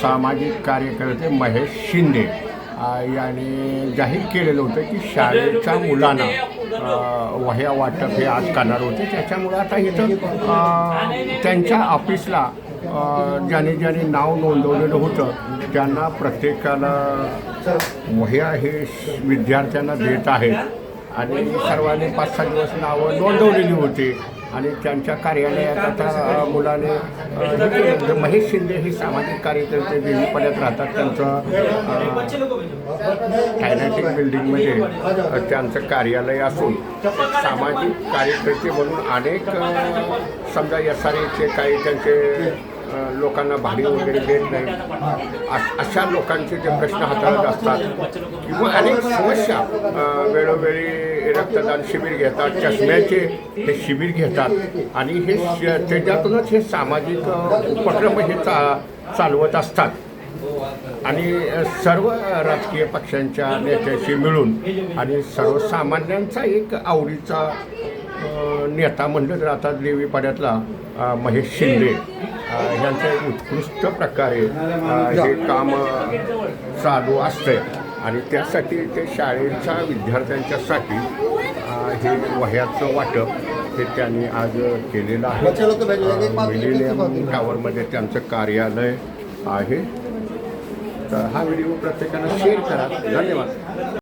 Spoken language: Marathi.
सामाजिक कार्यकर्ते महेश शिंदे. यांनी जाहीर केलेलं होतं की शाळेच्या मुलांना वह्या वाटप हे आज करणार होते. त्याच्यामुळं आता इथं त्यांच्या ऑफिसला ज्याने ज्याने नाव नोंदवलेलं होतं त्यांना प्रत्येकाला वह्या हे विद्यार्थ्यांना देत आहेत. आणि सर्वांनी पाच सहा दिवस नावं नोंदवलेली होती. आणि त्यांच्या कार्यालयात आता मुलाने म्हणजे महेश शिंदे हे सामाजिक कार्यकर्ते देवीपड्यात राहतात. त्यांचं कायनेटिक बिल्डिंगमध्ये त्यांचं कार्यालय असून सामाजिक कार्यकर्ते म्हणून अनेक समजा एस आर एचे काही त्यांचे लोकांना भाडी वगैरे देत नाही. अश- अशा लोकांचे जे प्रश्न हाताळत असतात किंवा अनेक समस्या वेळोवेळी रक्तदान शिबिर घेतात चष्म्याचे हे शिबिर घेतात आणि हे श- त्याच्यातूनच हे सामाजिक उपक्रम हे चा चालवत असतात. आणि सर्व राजकीय पक्षांच्या नेत्याशी मिळून आणि सर्वसामान्यांचा एक आवडीचा नेता म्हणलं तर आता देवीपाड्यातला महेश शिंदे यांचं उत्कृष्ट प्रकारे हे काम चालू असतंय. आणि त्यासाठी ते शाळेच्या विद्यार्थ्यांच्यासाठी हे वह्याचं वाटप हे त्यांनी आज केलेलं आहे. मिलिनियम टावरमध्ये त्यांचं कार्यालय आहे. हा व्हिडिओ प्रत्येकानं शेअर करा. धन्यवाद.